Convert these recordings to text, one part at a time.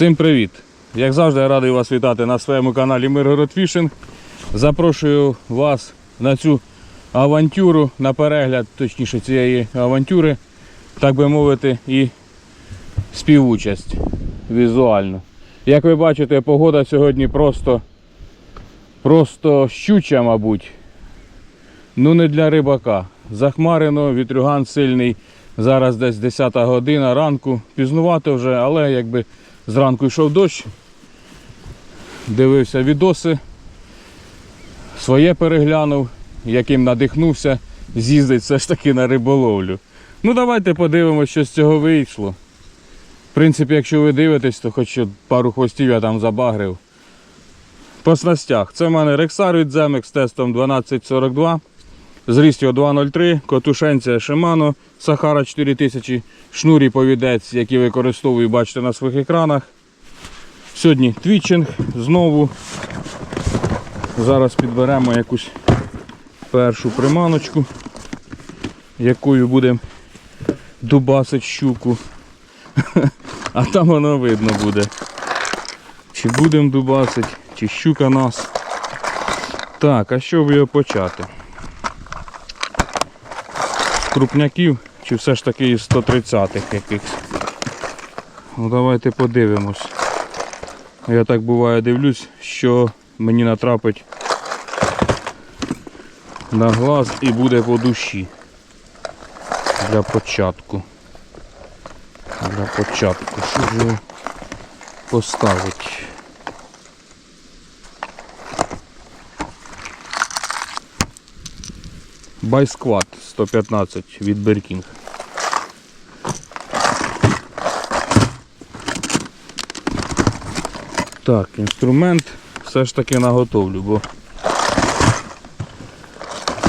Всім привіт! Як завжди, я радий вас вітати на своєму каналі Миргород Фішинг. Запрошую вас на цю авантюру, на перегляд, точніше цієї авантюри, так би мовити, і співучасть візуально. Як ви бачите, погода сьогодні просто, просто щуча, мабуть. Ну не для рибака. Захмарено, вітрюган сильний. Зараз десь 10 година ранку. Пізнувато вже, але якби зранку йшов дощ. Дивився відоси. Своє переглянув, яким надихнувся, з'їздить все ж таки на риболовлю. Ну давайте подивимося, що з цього вийшло. В принципі, якщо ви дивитесь, то хоч пару хвостів я там забагрив. По снастях. Це в мене Рексар від Земек з тестом 1242. Зріст його 2.03, котушенця Shimano, Сахара 4000, шнурі повідець, які використовую, бачите на своїх екранах. Сьогодні твічинг знову. Зараз підберемо якусь першу приманочку, якою будемо дубасить щуку. А там воно видно буде. Чи будемо дубасить, чи щука нас. Так, а що б його почати? Крупняків, чи все ж таки із 130-х якихось. Ну давайте подивимось. Я так буває дивлюсь, що мені натрапить на глаз і буде по душі. Для початку. Для початку. Що ж його Байсквад 115 від Беркінг. Так, інструмент все ж таки наготовлю, бо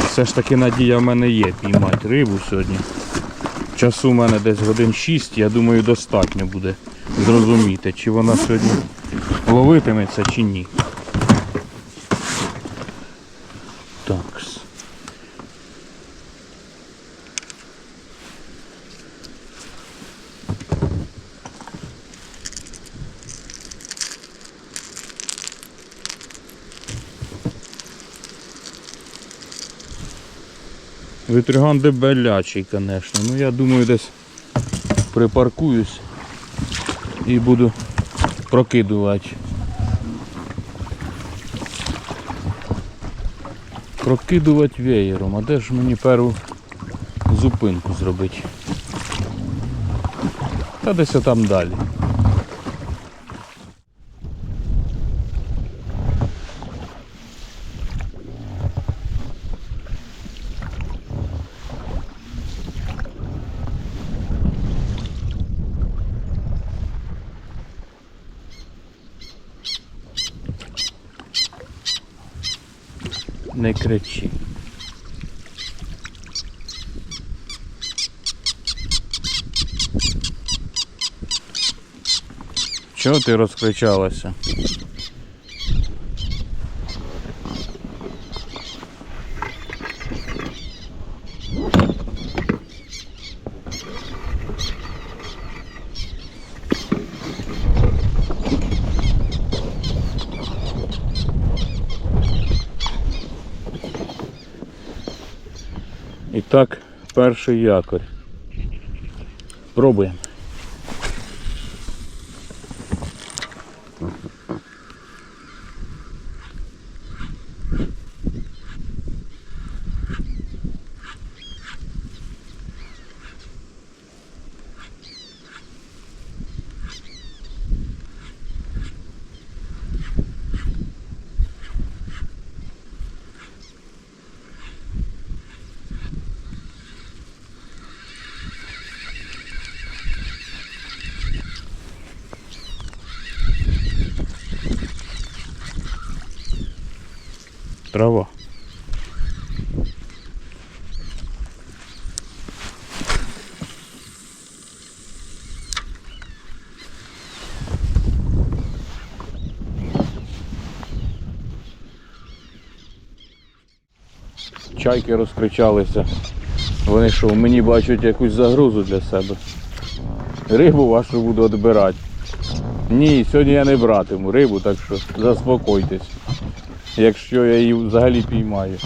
все ж таки надія в мене є піймати рибу сьогодні. Часу в мене десь годин 6, я думаю, достатньо буде зрозуміти, чи вона сьогодні ловитиметься чи ні. Так. Вітрюган дебелячий, звісно. Ну я думаю десь припаркуюсь і буду прокидувати. Прокидувати веєром. А де ж мені першу зупинку зробити? Та десь там далі. Кричи. Чого ти розкричалася? Так, перший якорь. Пробуємо. Трава. Чайки розкричалися. Вони що, мені бачать якусь загрозу для себе. Рибу вашу буду відбирати. Ні, сьогодні я не братиму рибу, так що заспокойтесь. Якщо я її взагалі піймаю.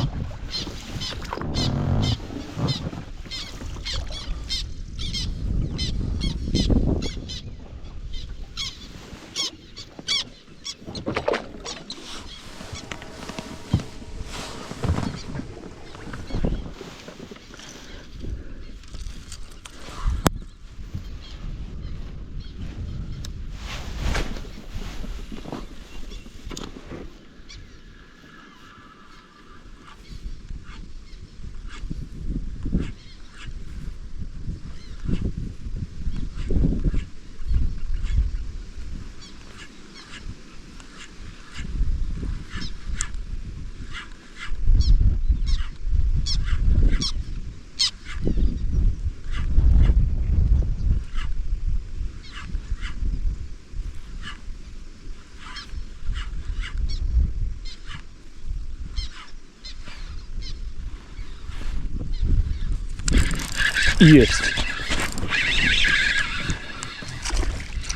Єсть.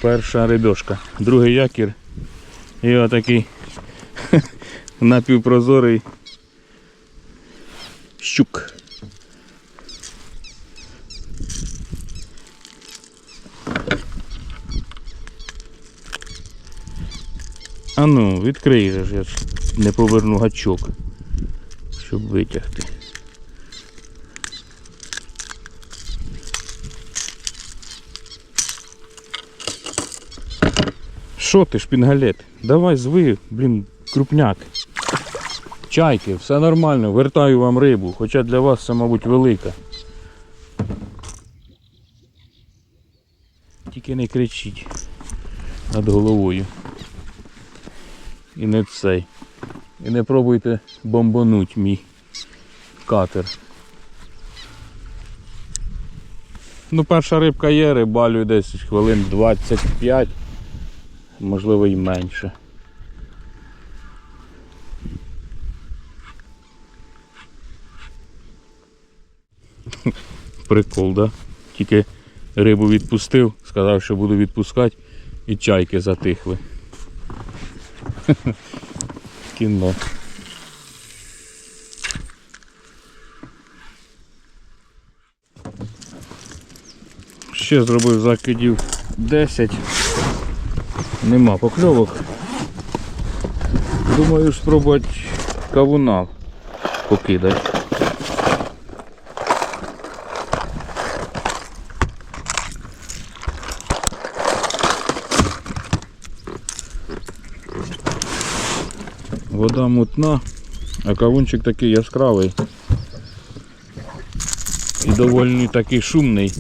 Перша рибешка, другий якір і отакий напівпрозорий щук. А ну, відкрий же ж, я не поверну гачок, щоб витягти. Що ти, шпінгалет? Давай зви, блін, крупняк. Чайки, все нормально, вертаю вам рибу, хоча для вас це, мабуть, велика. Тільки не кричіть над головою. І не цей. І не пробуйте бомбануть мій катер. Ну, перша рибка є, рибалю десь хвилин 25 можливо і менше. Прикол, да? Тільки рибу відпустив, сказав, що буду відпускати, і чайки затихли. Кіно. Ще зробив закидів 10. Нема покльовок. Думаю, спробувати кавуна покидати. Вода мутна, а кавунчик такий яскравий і доволі такий шумний.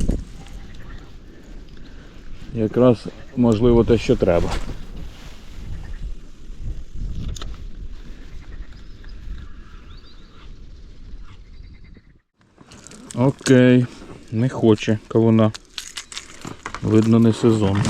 Якраз можливо те, що треба. Окей, не хоче кавуна. Видно не сезон.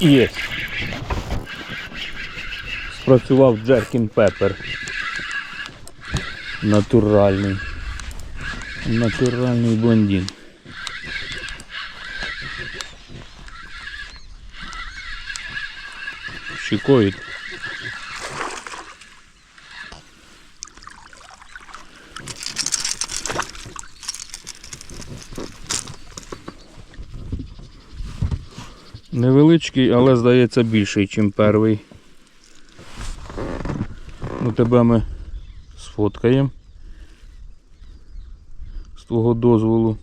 Є. Спрацював Джеркін Пепер. Натуральний. Натуральний блондин. Щекоїть. Невеличкий, але здається більший, ніж перший. Ну, тебе ми сфоткаємо. З твого дозволу.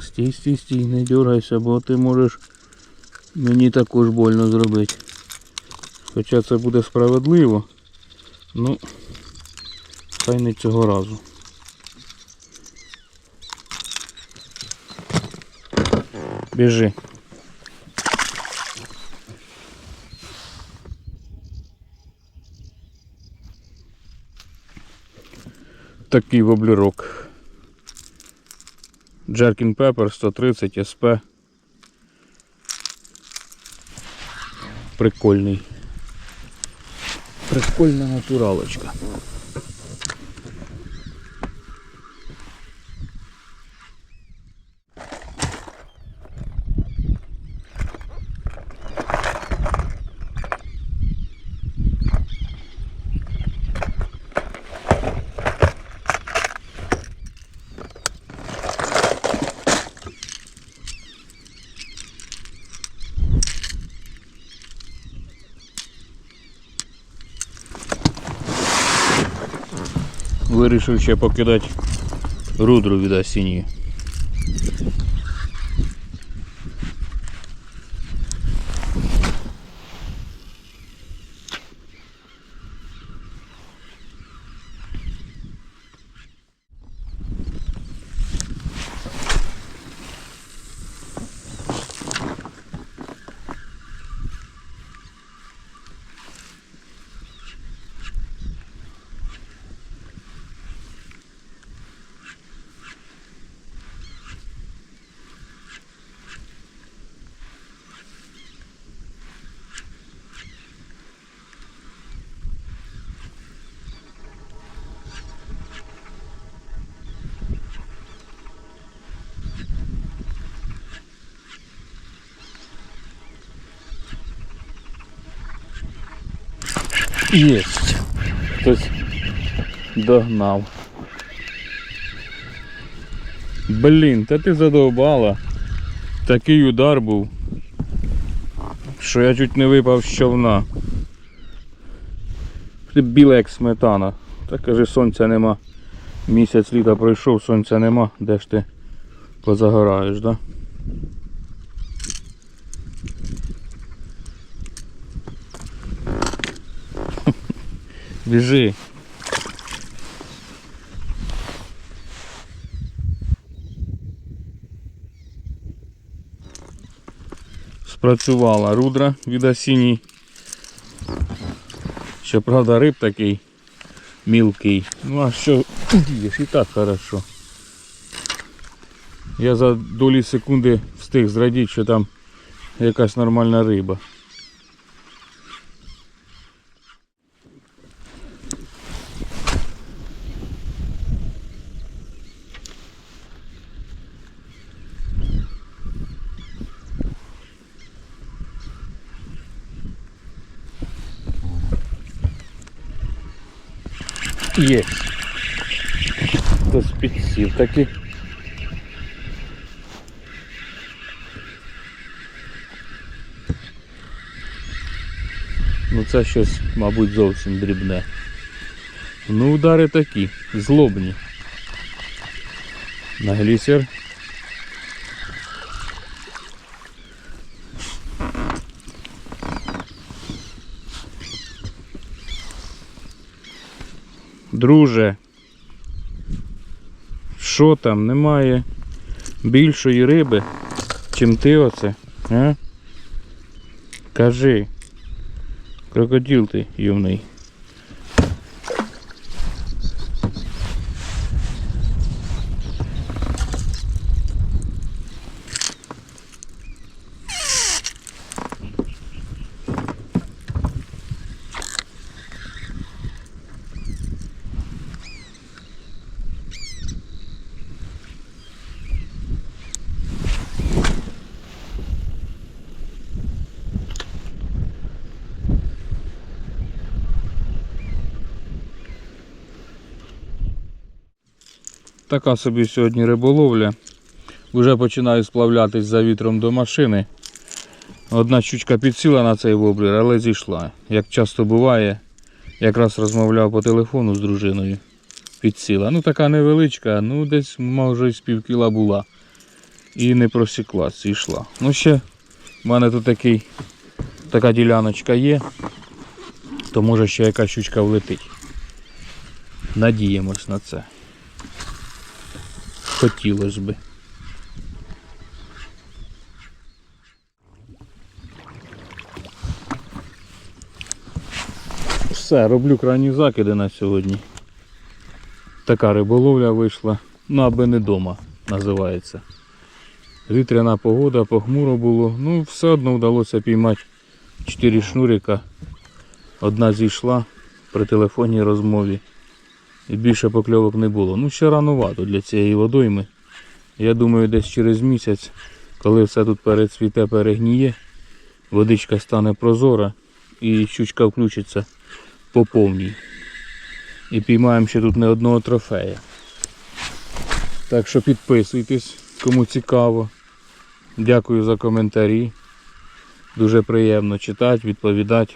Стій, стій, стій, не дергайся, бо ти можеш мені також больно зробити. Хоча це буде справедливо. Ну, хай не цього разу. Біжи. Такий воблерок. Джеркін Пеппер 130 СП. Прикольний. Прикольна натуралочка. Вирішив ще покидати рудру від осінні. Єсть. Хтось догнав. Блін, та ти задовбала. Такий удар був, що я чуть не випав з човна. Ти біла як сметана. Та каже, сонця нема. Місяць літа пройшов, сонця нема. Де ж ти позагораєш, да? Біжи. Спрацювала рудра від осінній. Щоправда, риб такий мілкий. Ну а що дієш, і так хорошо. Я за долі секунди встиг зрадіти, що там якась нормальна риба. Є. Хтось підсів таки. Ну це щось, мабуть, зовсім дрібне. Ну, удари такі, злобні. На глісер. Друже. Що там? Немає більшої риби, чим ти оце? А? Кажи. Крокодил ти юний. Така собі сьогодні риболовля. Вже починаю сплавлятись за вітром до машини. Одна щучка підсіла на цей воблер, але зійшла. Як часто буває, якраз розмовляв по телефону з дружиною. Підсіла. Ну така невеличка, ну десь може з пів кіла була. І не просіклась, зійшла. Ну ще в мене тут такий, така діляночка є, то може ще якась щучка влетить. Надіємось на це. Хотілося би. Все, роблю крайні закиди на сьогодні. Така риболовля вийшла, ну аби не дома називається. Вітряна погода, похмуро було, ну все одно вдалося піймати 4 шнурика. Одна зійшла при телефонній розмові. І більше покльовок не було. Ну ще ранувато для цієї водойми. Я думаю, десь через місяць, коли все тут перецвіте, перегніє, водичка стане прозора і щучка включиться по повній. І піймаємо ще тут не одного трофея. Так що підписуйтесь, кому цікаво. Дякую за коментарі. Дуже приємно читати, відповідати.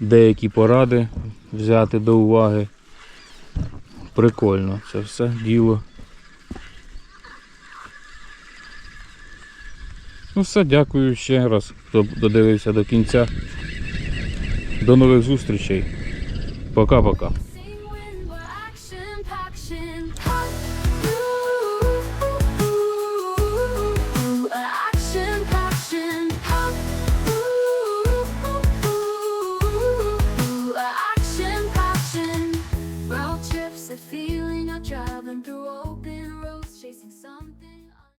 Деякі поради взяти до уваги. Прикольно це все діло. Ну все, дякую ще раз, хто додивився до кінця. До нових зустрічей. Пока-пока.